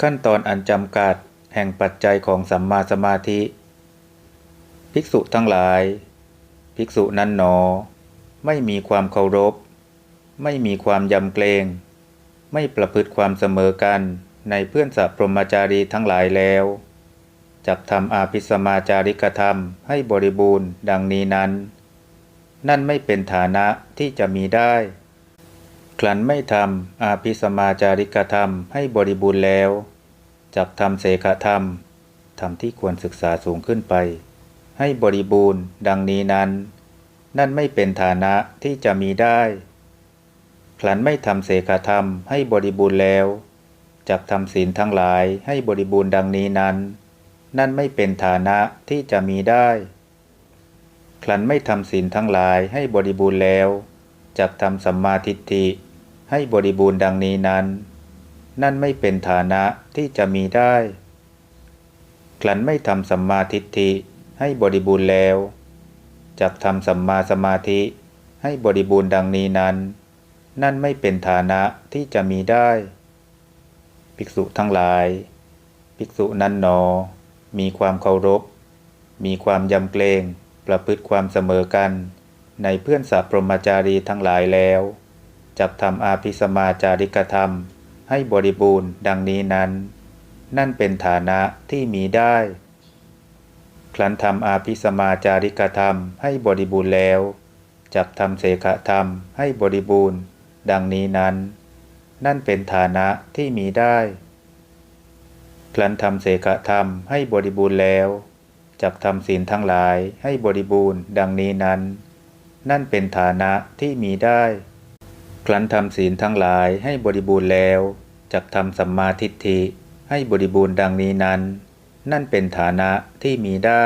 ขั้นตอนอันจำกัดแห่งปัจจัยของสัมมาสมาธิ ภิกษุทั้งหลาย ภิกษุนั้นหนอ ไม่มีความเคารพ ไม่มีความยำเกรง ไม่ประพฤติความเสมอกันในเพื่อนสัพพรหมจารีทั้งหลายแล้วจักทำอาภิสมาจาริกธรรมให้บริบูรณ์ดังนี้นั้น นั่นไม่เป็นฐานะที่จะมีได้ ครั้นไม่ทำอาภิสมาจาริกธรรมให้บริบูรณ์แล้ว จักทำเสขธรรมธรรมที่ควรศึกษาสูงขึ้นไป ให้บริบูรณ์ ดังนี้นั้น นั่นไม่เป็นฐานะที่จะมีได้ครั้นไม่ทำเสขธรรมให้บริบูรณ์แล้วจักทำศีลทั้งหลายให้บริบูรณ์ดังนี้นั้น นั่นไม่เป็นฐานะที่จะมีได้ครั้นไม่ทำศีลทั้งหลายให้บริบูรณ์แล้วจักทำสัมมาทิฏฐิ ให้บริบูรณ์ดังนี้นั้น นั่นไม่เป็นฐานะที่จะมีได้ ครั้นไม่ทำสัมมาทิฏฐิให้บริบูรณ์แล้วจักทำสัมมาสมาธิให้บริบูรณ์ดังนี้นั้น นั่นไม่เป็นฐานะที่จะมีได้ ภิกษุทั้งหลาย ภิกษุนั้นหนอ มีความเคารพ มีความยำเกรงประพฤติความเสมอกัน ในเพื่อนสัพพรหมจารีทั้งหลายแล้ว จักทำอาภิสมาจาริกธรรม ให้บริบูรณ์ดังนี้นั้น นั่นเป็นฐานะที่มีได้ ครั้นทำอาภิสมาจาริกธรรมให้บริบูรณ์แล้ว จักทำเสขธรรมให้บริบูรณ์ ดังนี้นั้น นั่นเป็นฐานะที่มีได้ครั้นทำเสขธรรมให้บริบูรณ์แล้วจักทำศีลทั้งหลายให้บริบูรณ์ ดังนี้นั้น นั่นเป็นฐานะที่มีได้ ครั้นทำศีลทั้งหลายให้บริบูรณ์แล้วจักทำสัมมาทิฏฐิให้บริบูรณ์ดังนี้นั้น นั่นเป็นฐานะที่มีได้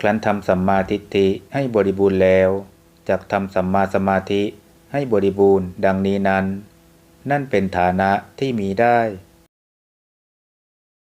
ครั้นทำสัมมาทิฏฐิให้บริบูรณ์แล้วจักทำสัมมาสมาธิให้บริบูรณ์ดังนี้นั้น นั่นเป็นฐานะที่มีได้